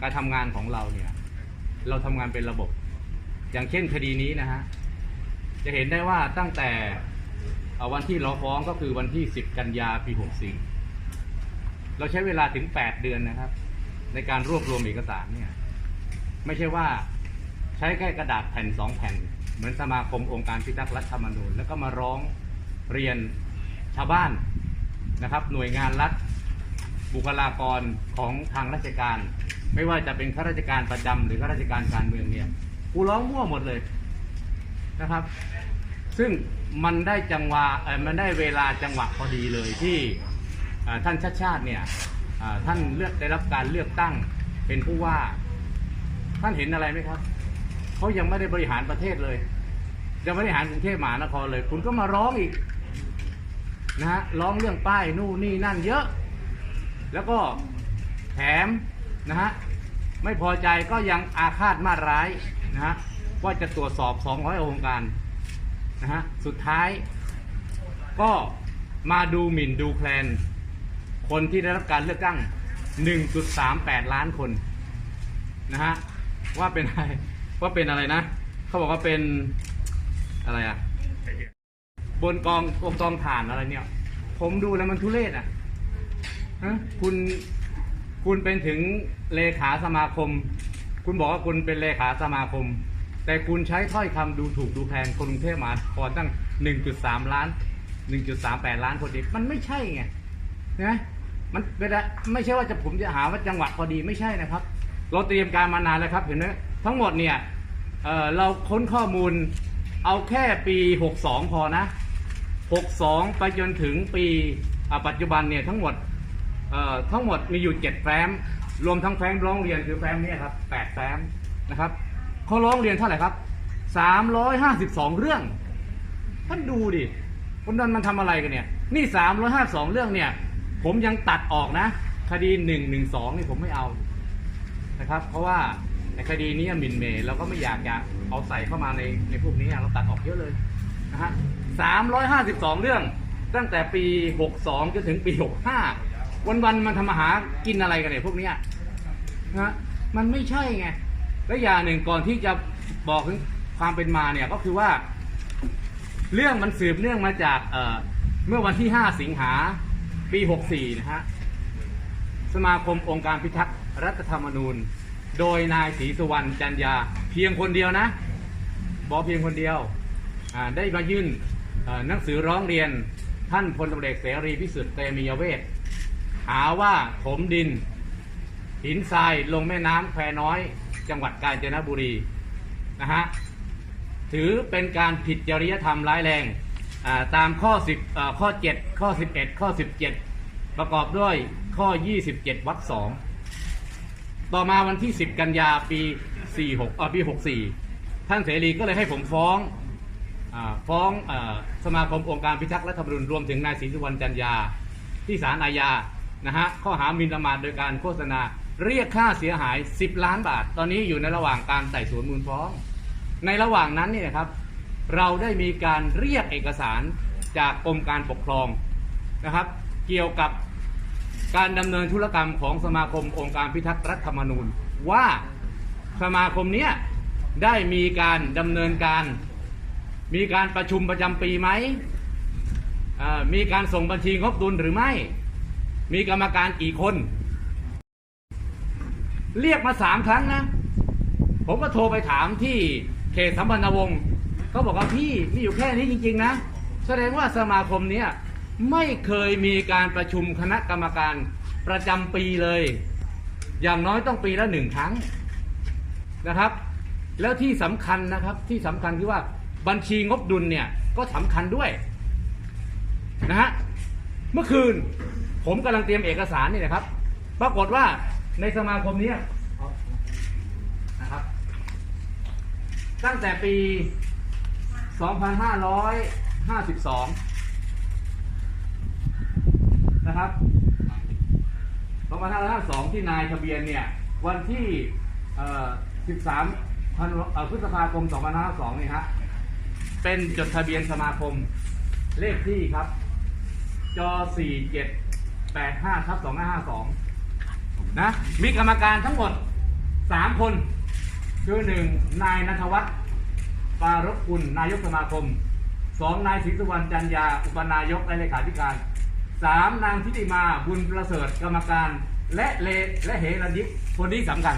การทำงานของเราเนี่ย เราทำงานเป็นระบบ อย่างเช่นคดีนี้นะฮะ จะเห็นได้ว่าตั้งแต่วันที่เราฟ้องก็คือวันที่ 10 กันยาปี 64 เราใช้เวลาถึง 8 เดือนนะครับ ในการรวบรวมเอกสารเนี่ย ไม่ใช่ว่าใช้แค่กระดาษแผ่นสองแผ่น เหมือนสมาคมองค์การพิทักษ์รัฐธรรมนูญ แล้วก็มาร้องเรียนชาวบ้านนะครับ หน่วยงานรัฐบุคลากรของทางราชการ ไม่ว่าจะเป็นข้าราชการประจำหรือข้าราชการการเมืองเนี่ยกูร้องมั่วหมดเลยนะครับ ซึ่งมันได้จังหวะมันได้เวลาจังหวะพอดีเลยที่ท่านชาติชาติเนี่ยท่านเลือกได้รับการเลือกตั้งเป็นผู้ว่า ท่านเห็นอะไรไหมครับเขายังไม่ได้บริหารประเทศเลยยังไม่ได้บริหารกรุงเทพมหานครเลย คุณก็มาร้องอีกนะฮะร้องเรื่องป้ายนู่นนี่นั่นเยอะ แล้วก็แถม นะฮะไม่พอใจก็ยังอาฆาตมาร้ายนะฮะว่าจะตรวจสอบ 200 องค์การนะฮะสุดท้าย ก็มาดูหมิ่นดูแคลน คนที่ได้รับการเลือกตั้ง 1.38 ล้านคนนะฮะว่าเป็นอะไรว่าเป็นอะไรนะ เขาบอกว่าเป็นอะไรอะบนกองกองกองฐานอะไรเนี่ย ผมดูแล้วมันทุเรศอะฮะคุณ คุณเป็นถึงเลขาสมาคม คุณบอกว่าคุณเป็นเลขาสมาคม แต่คุณใช้ถ้อยคำดูถูกดูแพงคนกรุงเทพมหานครตั้ง 1.3 ล้าน 1.38 ล้านคนดีมันไม่ใช่ไงนะมันไม่ได้ไม่ใช่ว่าจะผมจะหาว่าจังหวะพอดีไม่ใช่นะครับ เราเตรียมการมานานแล้วครับเห็นไหมทั้งหมดเนี่ยเอ่อเราค้นข้อมูลเอาแค่ปี 62 พอนะ 62 ไปจนถึงปีอะปัจจุบันเนี่ยทั้งหมด เอ่อทั้งหมดมีอยู่เจ็ดแฟ้ม รวมทั้งแฟ้มร้องเรียนคือแฟ้มเนี้ครับแปดแฟ้มนะครับเขาร้องเรียนเท่าไหร่ครับสามร้อยห้าสิบสองเรื่อง ท่านดูดิคนนั้นมันทำอะไรกันเนี่ย นี่สามร้อยห้าสองเรื่องเนี่ย ผมยังตัดออกนะ คดีหนึ่งหนึ่งสองนี่ผมไม่เอานะครับ เพราะว่าในคดีนี้หมินเมย์เราก็ไม่อยากจะเอาใส่เข้ามาในในพวกนี้เราตัดออกเยอะเลยนะฮะสามร้อยห้าสิบสองเรื่องตั้งแต่ปีหกสองจนถึงปีหกห้า วันวันๆมันทำอาหารกินอะไรกันเนี่ยพวกเนี้ยนะมันไม่ใช่ไงและอย่างหนึ่งก่อนที่จะบอกถึงความเป็นมาเนี่ยก็คือว่า เรื่องมันสืบเนื่องมาจากเอ่อเมื่อวันที่ 5 สิงหาปี 64 นะฮะ สมาคมองค์การพิทักษ์รัฐธรรมนูญ โดยนายศรีสุวรรณจันยา เพียงคนเดียวนะ บอกเพียงคนเดียวอ่าได้มายื่นเอ่อหนังสือร้องเรียนท่านพลตำรวจเอกเสรีพิสุทธิ์เตมียเวท หาว่าถมดิน หินทรายลงแม่น้ำแควน้อย จังหวัดกาญจนบุรีนะฮะถือเป็นการผิดจริยธรรมร้ายแรงตามข้อ10อ่าข้อ 7 ข้อ 11 ข้อ 17 ประกอบด้วยข้อ 27วรรคสองต่อมาวันที่ 10 กันยาปี 46อ่าปี 64 ท่านเสรีก็เลยให้ผมฟ้องอฟ้องอสมาคมองค์การพิทักษ์รัฐธรรมนูญรวมถึงนายศรีสุวรรณจันยา ที่ศาลอาญา นะฮะข้อหามินประมาทโดยการโฆษณา เรียกค่าเสียหาย 10 ล้านบาท ตอนนี้อยู่ในระหว่างการไต่สวนมูลฟ้อง ในระหว่างนั้นนี่นะครับ เราได้มีการเรียกเอกสารจากกรมการปกครองนะครับ เกี่ยวกับการดำเนินธุรกรรมของสมาคมองค์การพิทักษ์รัฐธรรมนูญ ว่าสมาคมเนี้ยได้มีการดำเนินการ มีการประชุมประจำปีไหมมีการส่งบัญชีงบดุลหรือไม่ มีกรรมการกี่คน เรียกมาสามครั้งนะ ผมก็โทรไปถามที่เขตสัมพันธวงศ์เขาบอกว่าพี่มีอยู่แค่นี้จริง ๆ นะ แสดงว่าสมาคมเนี้ยไม่เคยมีการประชุมคณะกรรมการประจำปีเลย อย่างน้อยต้องปีละหนึ่งครั้งนะครับ แล้วที่สำคัญนะครับที่สำคัญคือว่าบัญชีงบดุลเนี่ยก็สำคัญด้วยนะฮะเมื่อคืน ผมกำลังเตรียมเอกสารนี่นะครับ ปรากฏว่าในสมาคมเนี้ยนะครับ ตั้งแต่ปี 2552 นะครับ 2552 ที่นายทะเบียนเนี่ย วันที่เอ่อ13ธันวาเอ่อพฤษภาคม 2552นี่ฮะ เป็นจดทะเบียนสมาคมเลขที่ครับจ .47 4785ทับ2552 นะ มีกรรมการทั้งหมดสามคน คือหนึ่งนายนัทวัฒน์ปารบกุลนายกสมาคมสองนายศรีสุวรรณจันยา อุปนายกและเลขาธิการสามนางทิติมาบุญประเสริฐกรรมการ และเลและเหรันยิกคนนี้สำคัญ